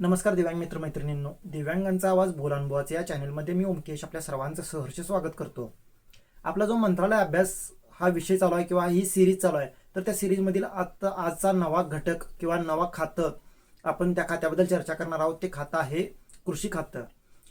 नमस्कार दिव्यांग मित्र मैत्रिणींनो दिव्यांगांचा आवाज बोलानुभवाचे या चॅनलमध्ये मी ओमकेश आपल्या सर्वांचं सहर्ष स्वागत करतो. आपला जो मंत्रालय अभ्यास हा विषय चालू आहे किंवा ही सिरीज चालू आहे तर त्या सिरीजमधील आता आजचा नवा घटक किंवा नवा खातं आपण त्या खात्याबद्दल चर्चा करणार आहोत. ते खातं आहे कृषी खातं.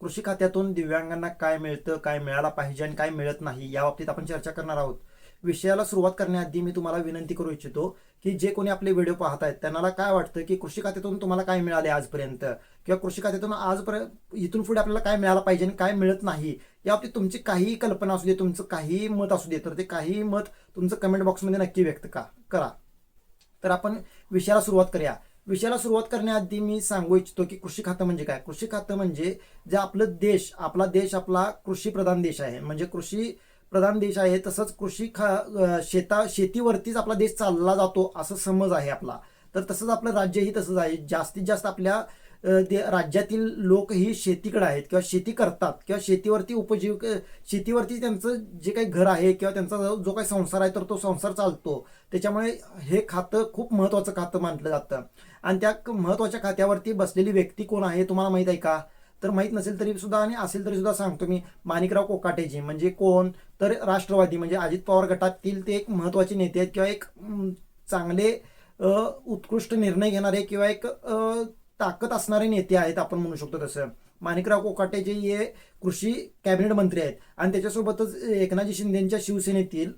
कृषी खात्यातून दिव्यांगांना काय मिळतं काय मिळायला पाहिजे आणि काय मिळत नाही या बाबतीत आपण चर्चा करणार आहोत. विषयाला सुरुवात करण्याआधी मी तुम्हाला विनंती करू इच्छितो की जे कोणी आपले व्हिडिओ पाहत आहेत त्यांना काय वाटतं की कृषी खात्यातून तुम्हाला काय मिळाले आजपर्यंत? किंवा कृषी खात्यातून आजपर्यंत इथून पुढे आपल्याला काय मिळालं पाहिजे आणि काय मिळत नाही? या बाबतीत तुमची काही कल्पना असू दे तुमचं काही मत असू दे तर ते काही मत तुमचं कमेंट बॉक्समध्ये नक्की व्यक्त का करा. तर आपण विषयाला सुरुवात करूया. विषयाला सुरुवात करण्याआधी मी सांगू इच्छितो की कृषी खातं म्हणजे काय? कृषी खातं म्हणजे जे आपलं देश आपला देश आपला कृषी प्रधान देश आहे. म्हणजे कृषी प्रधान देश आहे तसंच कृषी खा शेता शेतीवरतीच आपला देश चालला जातो असं समज आहे आपला. तर तसंच आपलं राज्यही तसंच आहे. जास्तीत जास्त आपल्या राज्यातील लोक ही शेतीकडे आहेत किंवा शेती करतात किंवा शेतीवरती उपजीविक शेतीवरती त्यांचं जे काही घर आहे किंवा त्यांचा जो- काही संसार आहे तर तो संसार चालतो. त्याच्यामुळे हे खातं खूप महत्वाचं खातं मानलं जातं. आणि त्या महत्त्वाच्या महत्त्वाच्या खात्यावरती बसलेली व्यक्ती कोण आहे तुम्हाला माहीत आहे का? तर माहीत नसेल तरी सुद्धा आणि असेल तरी सुद्धा सांगतो मी माणिकराव कोकाटेजी. म्हणजे कोण? तर राष्ट्रवादी म्हणजे अजित पवार गटातील ते एक महत्त्वाचे नेते आहेत किंवा एक चांगले उत्कृष्ट निर्णय घेणारे किंवा एक ताकद असणारे नेते आहेत आपण म्हणू शकतो तसं. माणिकराव कोकाटे जे हे कृषी कॅबिनेट मंत्री आहेत. आणि त्याच्यासोबतच एकनाथजी शिंदेच्या शिवसेनेतील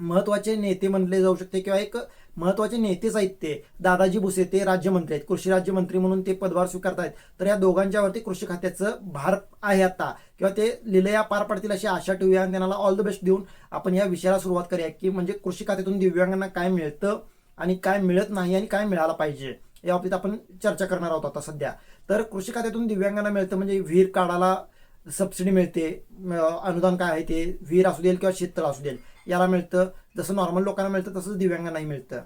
महत्त्वाचे नेते म्हणले जाऊ शकते किंवा एक महत्त्वाचे नेतेच आहेत ते. दादाजी भुसे ते राज्यमंत्री आहेत. कृषी राज्यमंत्री म्हणून ते पदभार आहेत तर या दोघांच्यावरती कृषी खात्याचं भार आहे आता. किंवा ते लिलया पार पडतील अशी आशा ठेवूया आणि त्यांना ऑल द बेस्ट देऊन आपण या विषयाला सुरुवात करूया की म्हणजे कृषी खात्यातून दिव्यांगांना काय मिळतं आणि काय मिळत नाही आणि काय मिळालं पाहिजे या बाबतीत आपण चर्चा करणार आहोत आता सध्या. तर कृषी खात्यातून दिव्यांगांना मिळतं म्हणजे विहीर काढायला सबसिडी मिळते अनुदान काय आहे ते विहीर असू देईल किंवा शेततळ असू देईल याला मिळतं. जसं नॉर्मल लोकांना मिळतं तसंच दिव्यांगांनाही मिळतं.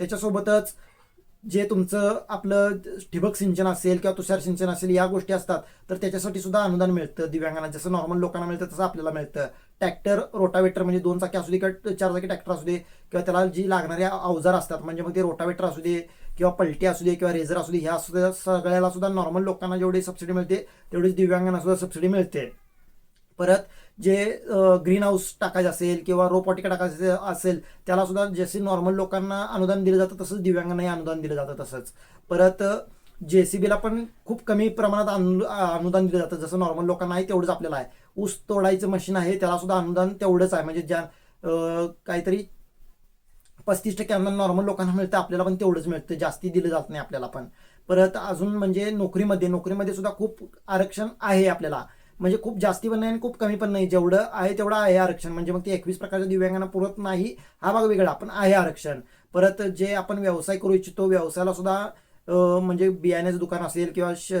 त्याच्यासोबतच जे तुमचं आपलं ठिबक सिंचन असेल किंवा तुषार सिंचन असेल या गोष्टी असतात तर त्याच्यासाठी सुद्धा अनुदान मिळतं दिव्यांगांना. जसं नॉर्मल लोकांना मिळतं तसं आपल्याला मिळतं. ट्रॅक्टर रोटावेटर म्हणजे दोन चाकी असू दे किंवा चार चाकी ट्रॅक्टर असू दे किंवा त्याला जी लागणारे अवजार असतात म्हणजे मग ते रोटावेटर असू दे किंवा पलटी असू दे किंवा रेझर असू दे ह्या सुद्धा सगळ्याला सुद्धा नॉर्मल लोकांना जेवढी सबसिडी मिळते तेवढीच दिव्यांगांना सुद्धा सबसिडी मिळते. परत जे ग्रीन हाऊस टाकायचं असेल किंवा रोपवाटिका टाकायचं असेल त्याला सुद्धा जसे नॉर्मल लोकांना अनुदान दिलं जातं तसंच दिव्यांगांनाही अनुदान दिलं जातं तसंच. परत जे सी बीला पण खूप कमी प्रमाणात अनु अनुदान दिलं जातं जसं नॉर्मल लोकांना आहे तेवढंच आपल्याला आहे. ऊस तोडायचं मशीन आहे त्याला सुद्धा अनुदान तेवढंच आहे. म्हणजे ज्या काहीतरी पस्तीस टक्के अनुदान नॉर्मल लोकांना मिळतं आपल्याला पण तेवढंच मिळतं जास्ती दिलं जात नाही आपल्याला पण. परत अजून म्हणजे नोकरीमध्ये नोकरीमध्ये सुद्धा खूप आरक्षण आहे आपल्याला. म्हणजे खूप जास्ती पण नाही आणि खूप कमी पण नाही. जेवढं आहे तेवढं आहे आरक्षण. म्हणजे मग ते एकवीस प्रकारच्या दिव्यांगांना पुरत नाही हा भाग वेगळा पण आहे आरक्षण. परत जे आपण व्यवसाय करू इच्छितो व्यवसायाला सुद्धा म्हणजे बियाण्याचं दुकान असेल किंवा श-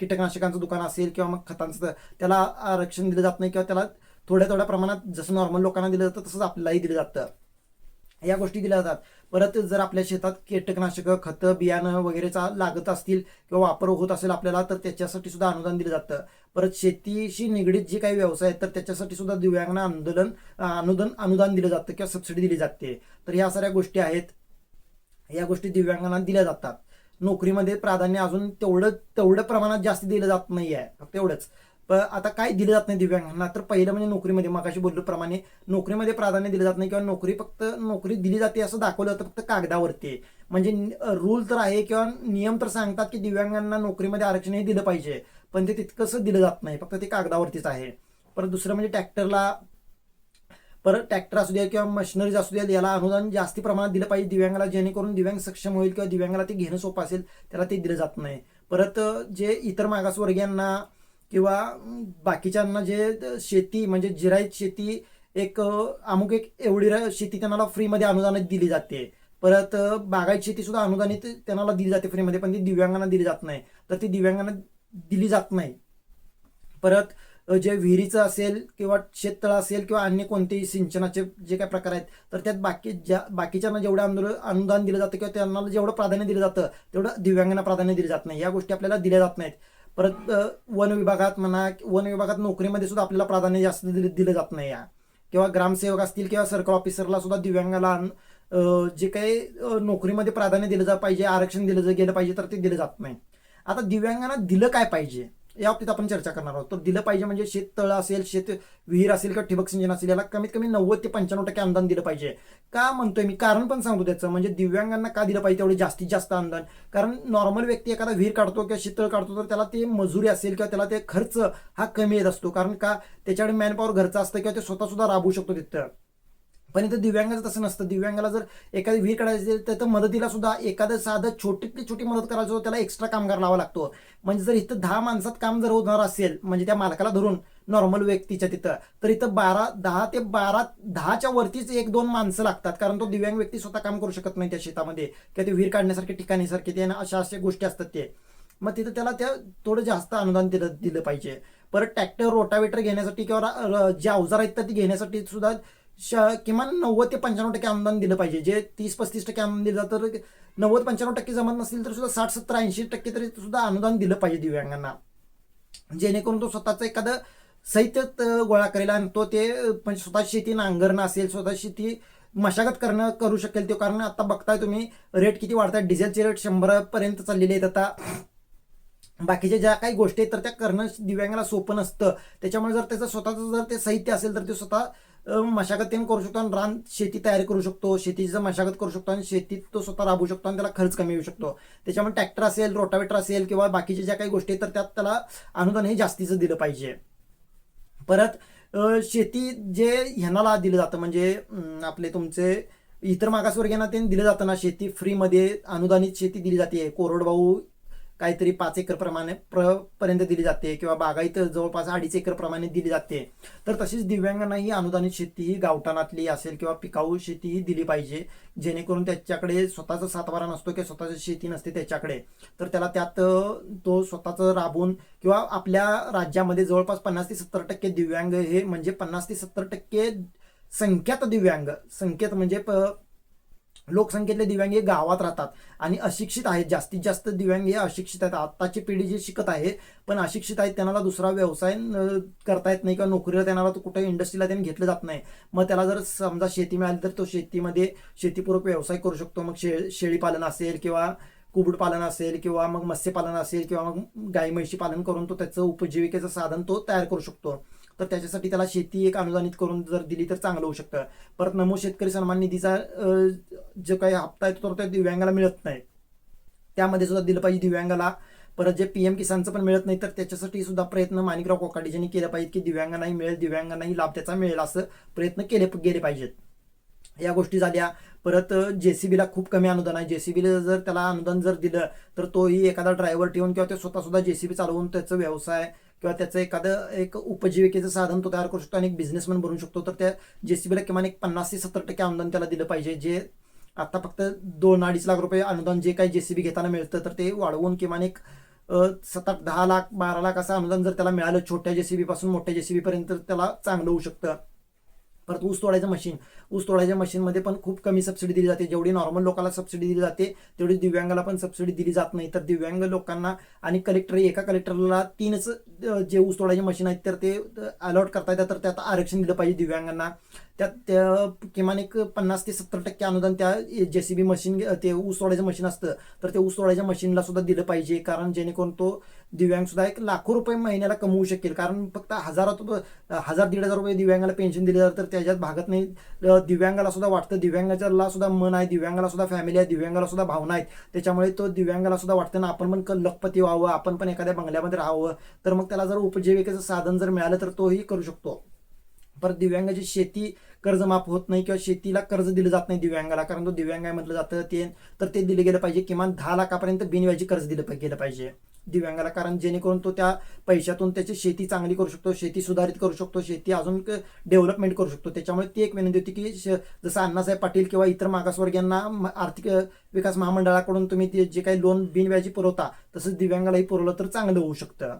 कीटकनाशकांचं दुकान असेल किंवा मग खतांचं त्याला आरक्षण दिलं जात नाही किंवा त्याला थोड्या थोड्या प्रमाणात जसं नॉर्मल लोकांना दिलं जातं तसंच आपल्यालाही दिलं जातं. या गोष्टी दिल्या जातात. परत जर आपल्या शेतात कीटकनाशकं खतं बियाणं वगैरेचा लागत असतील किंवा वापर होत असेल आपल्याला तर त्याच्यासाठी सुद्धा अनुदान दिलं जातं. परत शेतीशी निगडीत जे काही व्यवसाय आहेत तर त्याच्यासाठी सुद्धा दिव्यांगांना आंदोलन अनुदान अनुदान दिलं जातं किंवा सबसिडी दिली जाते. तर ह्या साऱ्या गोष्टी आहेत. या गोष्टी दिव्यांगांना दिल्या जातात. नोकरीमध्ये प्राधान्य अजून तेवढं तेवढं प्रमाणात जास्त दिलं जात नाही आहे फक्त एवढंच. आता काय दिलं जात नाही दिव्यांगांना? तर पहिलं म्हणजे नोकरीमध्ये मगाशी बोललोप्रमाणे नोकरीमध्ये प्राधान्य दिलं जात नाही किंवा नोकरी फक्त नोकरी दिली जाते असं दाखवलं जातं फक्त कागदावरती म्हणजे रूल तर आहे किंवा नियम तर सांगतात की दिव्यांगांना नोकरीमध्ये आरक्षण हे दिलं पाहिजे पण ते तितकंसं दिलं जात नाही फक्त ते कागदावरतीच आहे. परत दुसरं म्हणजे ट्रॅक्टरला परत ट्रॅक्टर असू द्या किंवा मशिनरीज असू द्या याला अनुदान जास्ती प्रमाणात दिलं पाहिजे दिव्यांगाला जेणेकरून दिव्यांग सक्षम होईल किंवा दिव्यांगाला ते घेणं सोपं असेल त्याला ते दिलं जात नाही. परत जे इतर मागासवर्गीयांना किंवा बाकीच्यांना जे शेती म्हणजे जिरायत शेती एक अमुक एक एवढी र- शेती त्यांना फ्रीमध्ये अनुदानित दिली जाते. परत बागायत शेती सुद्धा अनुदानित त्यांना दिली जाते फ्रीमध्ये पण ती दिव्यांगांना दिली जात नाही. तर ती दिव्यांगांना दिली जात नाही. परत जे विहिरीचं असेल किंवा शेततळ असेल किंवा अन्य कोणतेही सिंचनाचे जे काही प्रकार आहेत तर त्यात बाकी ज्या बाकीच्यांना जेवढं आंदोलन अनुदान दिलं जातं किंवा त्यांना जेवढं प्राधान्य दिलं जातं तेवढं दिव्यांगांना प्राधान्य दिलं जात नाही. या गोष्टी आपल्याला दिल्या जात नाहीत. परत वन विभागात म्हणा वन विभागात नोकरीमध्ये सुद्धा आपल्याला प्राधान्य जास्त दिलं दिलं जात नाही या. किंवा ग्रामसेवक असतील किंवा सर्कल ऑफिसरला सुद्धा दिव्यांगाला जे काही नोकरीमध्ये प्राधान्य दिलं जा पाहिजे आरक्षण दिलं जा- गेलं पाहिजे तर ते दिलं जात नाही. आता दिव्यांगांना दिलं काय पाहिजे? या बाबतीत आपण चर्चा करणार आहोत. तर दिलं पाहिजे म्हणजे शेत तळ असेल शेत विहीर असेल किंवा ठिबक सिंचन असेल याला कमीत कमी नव्वद ते पंच्याण्णव टक्के अनुदान दिलं पाहिजे. का म्हणतोय मी? कारण पण सांगतो त्याचं. म्हणजे दिव्यांगांना का दिलं पाहिजे तेवढे जास्तीत जास्त अनुदान? कारण नॉर्मल व्यक्ती एखादा विहीर काढतो किंवा शेततळ काढतो तर त्याला ते मजुरी असेल किंवा त्याला ते खर्च हा कमी येत असतो. कारण का? त्याच्याकडे मॅनपॉवर घरचा असतं किंवा ते स्वतः सुद्धा राबवू शकतो तिथं. पण इथं दिव्यांगाचं तसं नसतं. दिव्यांगाला जर एखादी विहीर काढायची असेल तर मदतीला सुद्धा एखादं साधं छोटीतली छोटी मदत करायचं होतं त्याला एक्स्ट्रा कामगार लावा लागतो. म्हणजे जर इथं दहा माणसात काम जर होणार असेल म्हणजे त्या मालकाला धरून नॉर्मल व्यक्तीच्या तिथं तर इथं बारा दहा ते बारा दहाच्या वरतीच एक दोन माणसं लागतात. कारण तो दिव्यांग व्यक्ती स्वतः काम करू शकत नाही त्या शेतामध्ये. किंवा ते विहीर काढण्यासारखे ठिकाणीसारखे ते अशा अशा गोष्टी असतात ते. मग तिथं त्याला त्या थोडं जास्त अनुदान दिलं दिलं पाहिजे. परत ट्रॅक्टर रोटावेटर घेण्यासाठी किंवा र- जे अवजार आहेत तर ती घेण्यासाठी सुद्धा श- किमान नव्वद ते पंच्याण्णव टक्के अनुदान दिलं पाहिजे. जे तीस पस्तीस टक्के अनुदान दिलं तर नव्वद पंच्याण्णव टक्के जमत नसतील तर सुद्धा साठ सत्तर ऐंशी टक्के तरी सुद्धा अनुदान दिलं पाहिजे दिव्यांगांना. जेणेकरून तो स्वतःचं एखादं साहित्य गोळा करेल आणि तो ते म्हणजे स्वतः शेती नांगरणं असेल स्वतः शेती मशागत करणं करू शकेल. तो कारण आता बघताय तुम्ही रेट किती वाढतात डिझेलचे रेट शंभरापर्यंत चाललेले आहेत आता. बाकीच्या ज्या काही गोष्टी आहेत तर त्या करणं दिव्यांगाला सोपं नसतं. त्याच्यामुळे जर त्याचं स्वतःचं जर ते साहित्य असेल तर ते स्वतः मशागत त्यांनी करू शकतो आणि रान शेती तयार करू शकतो. शेतीचं मशागत करू शकतो आणि शेतीत तो स्वतः राबू शकतो आणि त्याला खर्च कमी येऊ शकतो. त्याच्यामुळे ट्रॅक्टर असेल रोटावेटर असेल किंवा बाकीच्या ज्या काही गोष्टी आहेत तर त्यात त्याला अनुदान हे जास्तीचं दिलं पाहिजे. परत शेती जे ह्यानाला दिलं जातं म्हणजे आपले तुमचे इतर मागासवर्गीयांना ते दिलं जातं ना शेती फ्रीमध्ये अनुदानित शेती दिली जाते. कोरडवाहू काहीतरी पाच एकर प्रमाणे प्र पर्यंत दिली जाते किंवा बागायत जवळपास अडीच एकर प्रमाणे दिली जाते. तर तशीच दिव्यांगांना ही अनुदानित शेती ही गावठाणातली असेल किंवा पिकाऊ शेती ही दिली पाहिजे जेणेकरून त्याच्याकडे स्वतःचा सातबारा नसतो किंवा स्वतःची शेती नसते त्याच्याकडे. तर त्याला त्यात तो स्वतःचं राबून किंवा आपल्या राज्यामध्ये जवळपास पन्नास ते सत्तर टक्के दिव्यांग हे म्हणजे पन्नास ते सत्तर टक्के संख्यात दिव्यांग संख्येत म्हणजे प- लोकसंख्येतले दिव्यांग हे गावात राहतात आणि अशिक्षित आहेत. जास्तीत जास्त दिव्यांग हे अशिक्षित आहेत. आत्ताची पिढी जी शिकत आहे पण अशिक्षित आहेत त्यांना दुसरा व्यवसाय करता येत नाही किंवा नोकरीला त्यांना तो कुठे इंडस्ट्रीला त्यांनी घेतलं जात नाही. मग त्याला जर समजा शेती मिळाली तर तो शेतीमध्ये शेतीपूरक व्यवसाय करू शकतो. मग शे शेळीपालन असेल किंवा कुक्कुटपालन असेल किंवा मग मत्स्यपालन असेल किंवा मग गाई म्हैशी पालन करून तो त्याचं उपजीविकेचं साधन तो तयार करू शकतो. तर त्याच्यासाठी त्याला शेती एक अनुदानित करून जर दिली तर चांगलं होऊ शकतं. परत नमो शेतकरी सन्मान निधीचा जो काही हप्ता आहे तो त्या दिव्यांगाला मिळत नाही. त्यामध्ये सुद्धा दिलं पाहिजे दिव्यांगाला. परत जे पी एम किसानचं पण मिळत नाही तर त्याच्यासाठी सुद्धा प्रयत्न माणिकराव कोकाटे यांनी केला पाहिजे की दिव्यांगांनाही मिळेल दिव्यांगांनाही लाभ त्याचा मिळेल असं प्रयत्न केले गेले पाहिजेत. या गोष्टी झाल्या. परत जे सी बीला खूप कमी अनुदान आहे. जे सी बीला जर त्याला अनुदान जर दिलं तर तोही एखादा ड्रायव्हर ठेवून किंवा ते जे सी बी चालवून त्याचं व्यवसाय किंवा त्याचं एखादं एक उपजीविकेचं साधन तो तयार करू शकतो आणि एक बिझनेसमॅन बनवू शकतो तर त्या जे सी बीला किमान एक पन्नास ते सत्तर टक्के अनुदान त्याला दिलं पाहिजे. जे आता फक्त दोन अडीच लाख रुपये अनुदान जे काही जे सी बी घेताना मिळतं तर ते वाढवून किमान एक अ, सात आठ दहा लाख बारा लाख असं अनुदान जर त्याला मिळालं छोट्या जे सी बीपासून मोठ्या जे सी बीपर्यंत त्याला चांगलं होऊ शकतं. परत ऊस तोडायचं मशीन ऊस तोडायच्या मशीनमध्ये पण खूप कमी सबसिडी दिली जाते. जेवढी नॉर्मल लोकांना सबसिडी दिली जाते तेवढी दिव्यांगाला पण सबसिडी दिली जात नाही. तर दिव्यांग लोकांना आणि कलेक्टर एका कलेक्टरला तीनच जे ऊस तोडायचे मशीन आहेत तर ते अलॉट करता येतात. तर त्यात आरक्षण दिलं पाहिजे दिव्यांगांना. त्यात त्या किमान एक पन्नास ते सत्तर टक्के अनुदान त्या जे सी बी मशीन ते ऊस तोडायचं मशीन असतं. तर ते ऊस तोडायच्या मशीनला सुद्धा दिलं पाहिजे. कारण जेणेकरून तो दिव्यांग सुद्धा एक लाखो रुपये महिन्याला कमवू शकेल. कारण फक्त हजारात हजार दीड हजार रुपये दिव्यांगाला पेन्शन दिले जातं तर त्याच्यात भागत नाही दिव्यांगाला सुद्धा वाटतं. दिव्यांगाच्याला सुद्धा मन आहे दिव्यांगाला सुद्धा फॅमिली आहे दिव्यांगाला सुद्धा भावना आहेत. त्याच्यामुळे तो दिव्यांगाला सुद्धा वाटतं ना आपण पण क- लखपती व्हावं आपण पण एखाद्या बंगल्यामध्ये राहावं. तर मग त्याला जर उपजीविकेचं साधन जर मिळालं तर तोही करू शकतो. परत दिव्यांगाची शेती कर्ज माफ होत नाही किंवा शेतीला कर्ज दिलं जात नाही दिव्यांगाला. कारण तो दिव्यांग आहे म्हटलं जातं ते तर ते दिलं गेलं पाहिजे. किमान दहा लाखापर्यंत बिनव्याजी कर्ज दिलं गेलं पाहिजे. दिव्यांगाला कारण जेणेकरून तो त्या पैशातून त्याची शेती चांगली करू शकतो शेती सुधारित करू शकतो शेती अजून डेव्हलपमेंट करू शकतो. त्याच्यामुळे ती एक विनंती होती की श- जसं अण्णासाहेब पाटील किंवा इतर मागासवर्गीयांना म- आर्थिक विकास महामंडळाकडून तुम्ही ते जे काही लोन बिनव्याजी पुरवता तसंच दिव्यांगालाही पुरवलं तर चांगलं होऊ शकतं.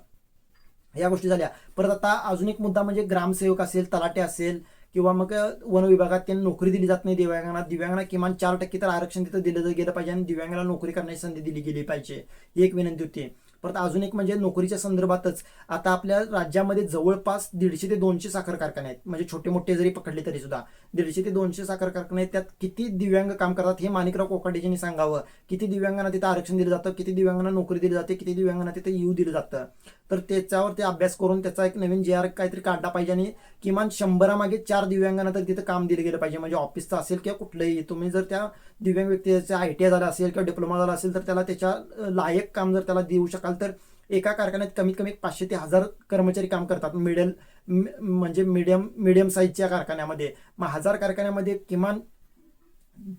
या गोष्टी झाल्या. परत आता अजून एक मुद्दा म्हणजे ग्रामसेवक असेल तलाटे असेल किंवा मग वन विभागात त्यांना नोकरी दिली जात नाही दिव्यांगांना दिव्यांगांना किमान चार टक्के तर आरक्षण तिथं दिलं गेलं पाहिजे आणि दिव्यांगाला नोकरी करण्याची संधी दिली गेली पाहिजे. ही एक विनंती होती. परत अजून एक म्हणजे नोकरीच्या संदर्भातच आता आपल्या राज्यामध्ये जवळपास दीडशे ते दोनशे साखर कारखाने आहेत. म्हणजे छोटे मोठे जरी पकडले तरी सुद्धा दीडशे ते दोनशे साखर कारखाने आहेत त्यात किती दिव्यांग काम करतात हे माणिकराव कोकाटेजींनी सांगावं. किती दिव्यांगांना तिथं आरक्षण दिलं जातं किती दिव्यांगांना नोकरी दिली जाते किती दिव्यांगांना तिथे येऊ दिलं जातं. तर त्याच्यावर ते अभ्यास करून त्याचा एक नवीन जे आर काहीतरी काढला पाहिजे आणि किमान शंभरामागे चार दिव्यांगांना तर तिथं काम दिलं गेलं पाहिजे. म्हणजे ऑफिसचं असेल किंवा कुठलंही तुम्ही जर त्या दिव्यांग व्यक्तीचा आय टी आय झाला असेल किंवा डिप्लोमा झाला असेल तर त्याला त्याच्या लायक काम जर त्याला देऊ शकाल तर एका कारखान्यात कमीत कमी पाचशे ते हजार कर्मचारी काम करतात. मिडल म्हणजे मीडियम मीडियम साईजच्या कारखान्यामध्ये. मग हजार कारखान्यामध्ये किमान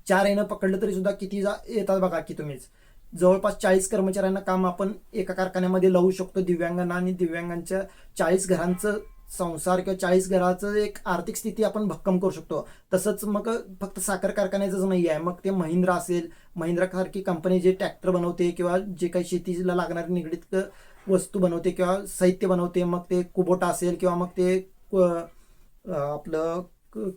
चार येणं पकडलं तरी सुद्धा किती जा येतात बघा की तुम्हीच. जवळपास चाळीस कर्मचाऱ्यांना काम आपण एका कारखान्यामध्ये लावू शकतो दिव्यांगांना आणि दिव्यांगांच्या चाळीस घरांचं संसार किंवा चाळीस घराचं एक आर्थिक स्थिती आपण भक्कम करू शकतो. तसंच मग फक्त साखर कारखान्याचंच नाही आहे मग ते महिंद्रा असेल महिंद्रा सारखी कंपनी जे ट्रॅक्टर बनवते किंवा जे काही शेतीला लागणारे निगडीत वस्तू बनवते किंवा साहित्य बनवते मग ते कुबोटा असेल किंवा मग ते आपलं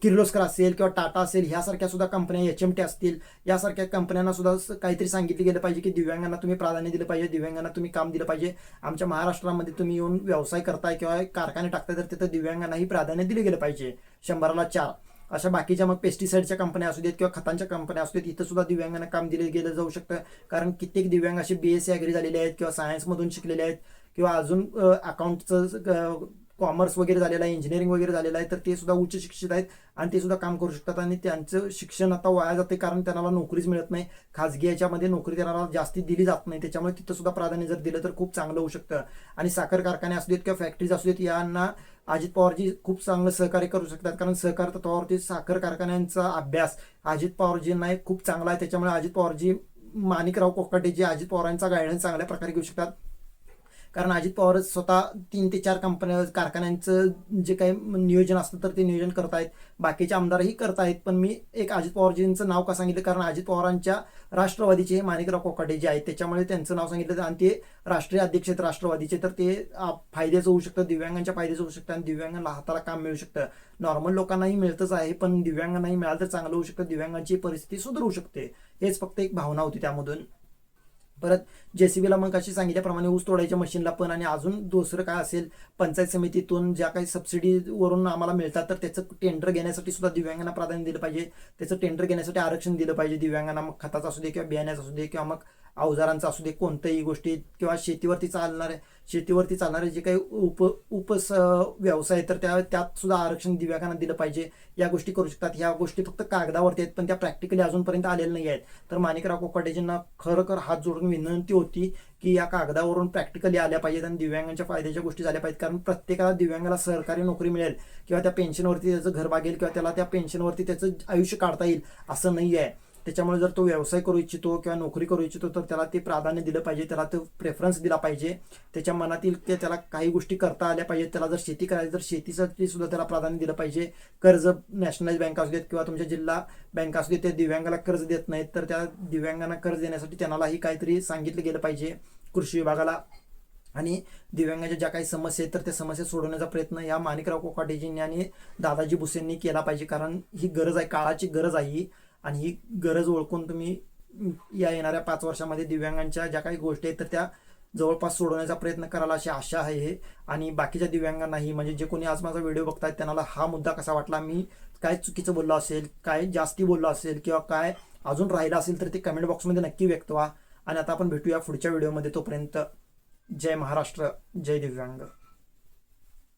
किर्लोस्कर असेल किंवा टाटा असेल ह्यासारख्या सुद्धा कंपन्या एच एम टी असतील यासारख्या कंपन्यांना सुद्धा काहीतरी सांगितलं गेलं पाहिजे की दिव्यांगांना तुम्ही प्राधान्य दिलं पाहिजे दिव्यांगांना तुम्ही काम दिलं पाहिजे. आमच्या महाराष्ट्रामध्ये तुम्ही येऊन व्यवसाय करताय किंवा कारखाने टाकताय तर तिथं दिव्यांगांनाही प्राधान्य दिलं गेलं पाहिजे. शंभराला चार. अशा बाकीच्या मग पेस्टिसाईडच्या कंपन्या असू देत किंवा खतांच्या कंपन्या असू देत इथं सुद्धा दिव्यांगांना काम दिलं गेलं जाऊ शकतं. कारण कित्येक दिव्यांग असे बी एस सी ॲग्री झालेले आहेत किंवा सायन्समधून शिकलेले आहेत किंवा अजून अकाउंटचं कॉमर्स वगैरे झालेलं आहे इंजिनिअरिंग वगैरे झालेलं आहे तर ते सुद्धा उच्च शिक्षित आहेत आणि ते सुद्धा काम करू शकतात आणि त्यांचं शिक्षण आता वाया जाते कारण त्यांना नोकरीच मिळत नाही. खाजगी याच्यामध्ये नोकरी त्यांना जास्ती दिली जात नाही त्याच्यामुळे तिथं सुद्धा प्राधान्य जर दिलं तर खूप चांगलं होऊ शकतं. आणि साखर कारखाने असू देत किंवा फॅक्टरीज असू देत यांना अजित पवारजी खूप चांगलं सहकार्य करू शकतात. कारण सहकार तत्वावरती साखर कारखान्यांचा अभ्यास अजित पवारजींना खूप चांगला आहे. त्याच्यामुळे अजित पवारजी माणिकराव कोकाटेजी अजित पवारांचा गायडन्स चांगल्या प्रकारे घेऊ शकतात. कारण अजित पवार स्वतः तीन ते चार कंपन्या कारखान्यांचं जे काही नियोजन असतं तर ते नियोजन करत आहेत. बाकीचे आमदारही करत आहेत. पण मी एक अजित पवारजींचं नाव का सांगितलं? कारण अजित पवारांच्या राष्ट्रवादीचे हे माणिकराव कोकाटे जे आहेत त्याच्यामुळे त्यांचं नाव सांगितलं. आणि ते राष्ट्रीय अध्यक्ष आहेत राष्ट्रवादीचे तर ते फायद्याचं होऊ शकतं दिव्यांगांच्या फायद्याचं होऊ शकतं आणि दिव्यांगांना हाताला काम मिळू शकतं. नॉर्मल लोकांनाही मिळतच आहे पण दिव्यांगांनाही मिळालं तर चांगलं होऊ शकतं. दिव्यांगांची परिस्थिती सुधारू शकते. हेच फक्त एक भावना होती त्यामधून. परत जेसीबीला मग कशी सांगितल्याप्रमाणे ऊस तोडायच्या मशीनला पण आणि अजून दुसरं काय असेल पंचायत समितीतून ज्या काही सबसिडीवरून आम्हाला मिळतात तर त्याचं टेंडर घेण्यासाठी सुद्धा दिव्यांगांना प्राधान्य दिलं पाहिजे. त्याचं टेंडर घेण्यासाठी आरक्षण दिलं पाहिजे दिव्यांगांना. मग खताचं असू दे किंवा बियाण्याचं असू दे किंवा मग अवजारांचा असू दे कोणत्याही गोष्टी किंवा शेतीवरती चालणारे शेतीवरती चालणारे जे काही उप उपस व्यवसाय तर त्या त्यात सुद्धा आरक्षण दिव्यांगांना दिलं पाहिजे. या गोष्टी करू शकतात. ह्या गोष्टी फक्त कागदावरती आहेत पण त्या प्रॅक्टिकली अजूनपर्यंत आलेल्या नाही आहेत. तर माणिकराव कोकाटेजींना खरोखर हात जोडून विनंती होती की या कागदावरून प्रॅक्टिकली आल्या पाहिजेत आणि दिव्यांगांच्या फायद्याच्या गोष्टी झाल्या पाहिजेत. कारण प्रत्येकाला दिव्यांगाला सरकारी नोकरी मिळेल किंवा त्या पेन्शनवरती त्याचं घर बागेल किंवा त्याला त्या पेन्शनवरती त्याचं आयुष्य काढता येईल असं नाही आहे. त्याच्यामुळे जर तो व्यवसाय करू इच्छितो किंवा नोकरी करू इच्छितो तर त्याला ते प्राधान्य दिलं पाहिजे त्याला तो प्रेफरन्स दिला पाहिजे. त्याच्या मनातील ते त्याला काही गोष्टी करता आल्या पाहिजेत. त्याला जर शेती करायची तर शेतीसाठी सुद्धा त्याला प्राधान्य दिलं पाहिजे. कर्ज नॅशनलाइज बँक असू देत किंवा तुमच्या जिल्हा बँक असू देत त्या दिव्यांगाला कर्ज देत नाहीत तर त्या दिव्यांगांना कर्ज देण्यासाठी त्यांनाही काहीतरी सांगितलं गेलं पाहिजे कृषी विभागाला. आणि दिव्यांगाच्या ज्या काही समस्या आहेत तर त्या समस्या सोडवण्याचा प्रयत्न या माणिकराव कोकाटेजींनी आणि दादाजी भुसेंनी केला पाहिजे. कारण ही गरज आहे काळाची गरज आहे ही. आणि ही गरज ओळखून तुम्ही या येणाऱ्या पाच वर्षामध्ये दिव्यांगांच्या ज्या काही गोष्टी आहेत तर त्या जवळपास सोडवण्याचा प्रयत्न करायला अशी आशा आहे हे. आणि बाकीच्या दिव्यांगांनाही म्हणजे जे कोणी आज माझा व्हिडिओ बघतात त्यांना हा मुद्दा कसा वाटला मी काय चुकीचं बोललो असेल काय जास्ती बोललो असेल किंवा काय अजून राहिलं असेल तर ते कमेंट बॉक्समध्ये नक्की व्यक्त व्हा. आणि आता आपण भेटूया पुढच्या व्हिडिओमध्ये. तोपर्यंत जय महाराष्ट्र जय दिव्यांग.